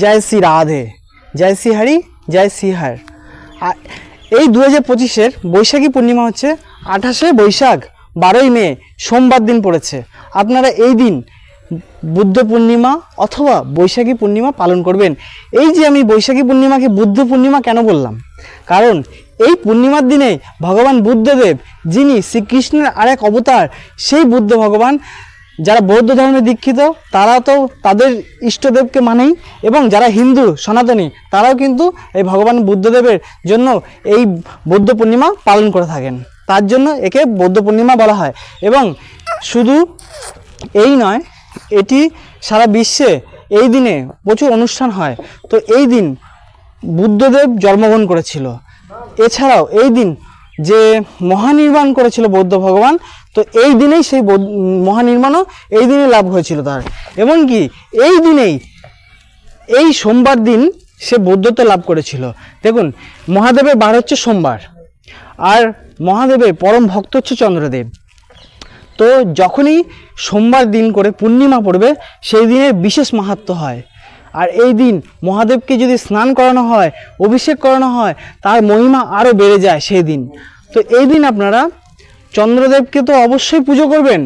জয় শ্রী রাধে, জয় শ্রী হরি, জয় শ্রী হর। আর এই দু হাজার পঁচিশের বৈশাখী পূর্ণিমা হচ্ছে আঠাশে বৈশাখ, বারোই মে, সোমবার দিন পড়েছে। আপনারা এই দিন বুদ্ধ পূর্ণিমা অথবা বৈশাখী পূর্ণিমা পালন করবেন। এই যে আমি বৈশাখী পূর্ণিমাকে বুদ্ধ পূর্ণিমা কেন বললাম? কারণ এই পূর্ণিমার দিনে ভগবান বুদ্ধদেব, যিনি শ্রীকৃষ্ণের আরেক অবতার, সেই বুদ্ধ ভগবান যারা বৌদ্ধ ধর্মে দীক্ষিত তারা তো তাদের ইষ্টদেবকে মানেই এবং যারা হিন্দু, সনাতনী, তারাও কিন্তু এই ভগবান বুদ্ধদেবের জন্য এই বৌদ্ধ পূর্ণিমা পালন করে থাকেন। তার জন্য একে বৌদ্ধ পূর্ণিমা বলা হয় এবং শুধু এই নয়, এটি সারা বিশ্বে এই দিনে প্রচুর অনুষ্ঠান হয়। তো এই দিন বুদ্ধদেব জন্মগ্রহণ করেছিল। এছাড়াও এই দিন যে মহানির্বাণ করেছিল বৌদ্ধ ভগবান তো এই দিনেই সেই মহানির্মাণও এই দিনে লাভ হয়েছিল তার। এমনকি এই দিনেই, এই সোমবার দিন সে বৌদ্ধত্ব লাভ করেছিল। দেখুন, মহাদেবের বার হচ্ছে সোমবার, আর মহাদেবের পরম ভক্ত হচ্ছে চন্দ্রদেব। তো যখনই সোমবার দিন করে পূর্ণিমা পড়বে, সেই দিনের বিশেষ মাহাত্ম হয়। আর এই দিন মহাদেবকে যদি স্নান করানো হয়, অভিষেক করানো হয়, তার মহিমা আরও বেড়ে যায় সেই দিন। তো এই দিন আপনারা চন্দ্রদেবকে তো অবশ্যই পুজো করবেন,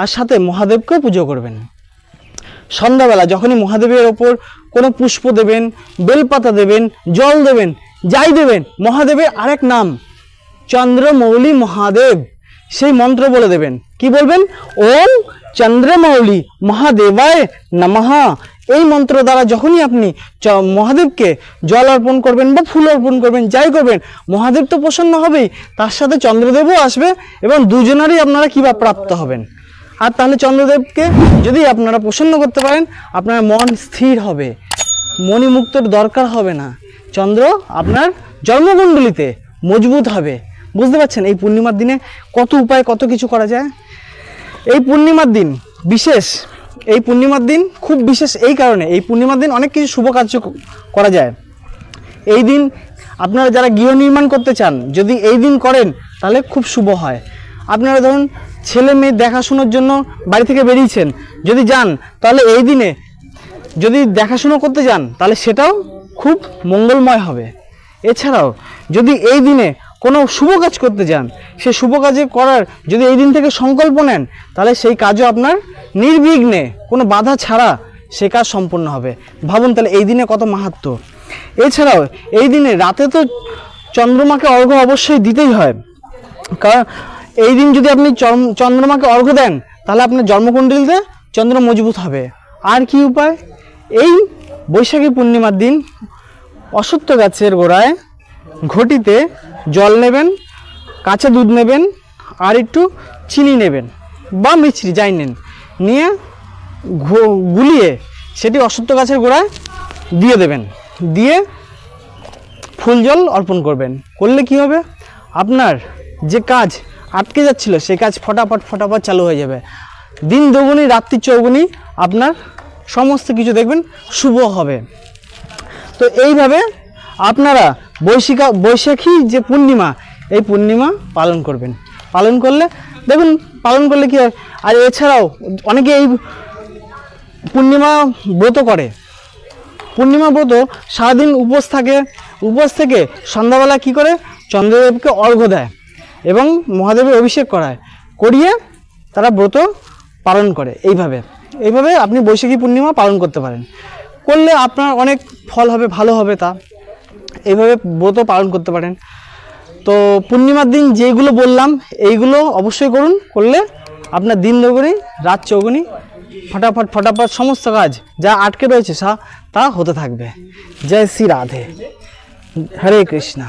আর সাথে মহাদেবকেও পুজো করবেন। সন্ধ্যাবেলা যখনই মহাদেবের ওপর কোনো পুষ্প দেবেন, বেলপাতা দেবেন, জল দেবেন, যাই দেবেন, মহাদেবের আরেক নাম, চন্দ্রমৌলি মহাদেব। সেই মন্ত্র বলে দেবেন। কি বলবেন? ওম চন্দ্রমৌলি মহাদেবায় নমঃ। এই মন্ত্র দ্বারা যখনই আপনি মহাদেবকে জল অর্পণ করবেন বা ফুল অর্পণ করবেন, যাই করবেন, মহাদেব তো প্রসন্ন হবেই, তার সাথে চন্দ্রদেবও আসবে এবং দুজনারই আপনারা কিবা প্রাপ্ত হবেন। আর তাহলে চন্দ্রদেবকে যদি আপনারা প্রসন্ন করতে পারেন, আপনার মন স্থির হবে, মণিমুক্তর দরকার হবে না। চন্দ্র আপনার জন্মকুণ্ডলিতে মজবুত হবে। বুঝতে পারছেন? এই পূর্ণিমার দিনে কত উপায়, কত কিছু করা যায়? এই পূর্ণিমার দিন বিশেষ এই পূর্ণিমার দিন খুব বিশেষ এই কারণে, এই পূর্ণিমার দিন অনেক কিছু শুভ কার্য করা যায়। এই দিন আপনারা যারা গৃহ নির্মাণ করতে চান, যদি এই দিন করেন, তাহলে খুব শুভ হয়। আপনারা ধরুন, ছেলে মেয়ে দেখাশোনার জন্য বাড়ি থেকে বেরিয়েছেন, যদি যান, তাহলে এই দিনে যদি দেখাশুনো করতে যান, তাহলে সেটাও খুব মঙ্গলময় হবে। এছাড়াও, যদি এই দিনে কোনো শুভ কাজ করতে যান। সে শুভ কাজে করার যদি এই দিন থেকে সংকল্প নেন, তাহলে সেই কাজও আপনার নির্বিঘ্নে, কোনো বাধা ছাড়া সে কাজ সম্পূর্ণ হবে। ভাবুন তাহলে এই দিনে কত মাহাত্ম। এছাড়াও এই দিনে রাতে তো চন্দ্রমাকে অর্ঘ্য অবশ্যই দিতেই হয়। কারণ এই দিন যদি আপনি চন্দ্রমাকে অর্ঘ্য দেন, তাহলে আপনার জন্মকুণ্ডলিতে চন্দ্র মজবুত হবে। আর কি উপায়? এই বৈশাখী পূর্ণিমার দিন অসত্য গাছের গোড়ায় ঘটিতে জল নেবেন, কাঁচা দুধ নেবেন, আর একটু চিনি নেবেন বা মিছরি, যাই নেন। নিয়ে গুলিয়ে সেটি অশ্বত্থ গাছের গোড়ায় দিয়ে দেবেন। দিয়ে ফুল জল অর্পণ করবেন। করলে কি হবে? আপনার যে কাজ আটকে যাচ্ছিল, সেই কাজ ফটাফট ফটাফট চালু হয়ে যাবে। দিন দুগুনি রাত্রি চৌগুনি আপনার সমস্ত কিছু দেখবেন শুভ হবে। তো এইভাবে আপনারা বৈশিকা, বৈশাখী যে পূর্ণিমা, এই পূর্ণিমা পালন করবেন। পালন করলে, দেখুন, পালন করলে কি হয়? আর এছাড়াও অনেকে এই পূর্ণিমা ব্রত করে। পূর্ণিমা ব্রত সারাদিন উপোস থাকে। উপোস থেকে সন্ধ্যাবেলা কি করে? চন্দ্রদেবকে অর্ঘ্য দেয় এবং মহাদেবের অভিষেক করায়। করিয়ে তারা ব্রত পালন করে এইভাবে। এইভাবে আপনি বৈশাখী পূর্ণিমা পালন করতে পারেন। করলে আপনার অনেক ফল হবে, ভালো হবে তা। এইভাবে ব্রত পালন করতে পারেন। তো পূর্ণিমার দিন যেগুলো বললাম, এইগুলো অবশ্যই করুন, করলে আপনার দিন দৌগুনি রাত চৌগুনি, ফটাফট ফটাফট সমস্ত কাজ যা আটকে রয়েছে সা, তা হতে থাকবে। জয় শ্রী রাধে। হরে কৃষ্ণা।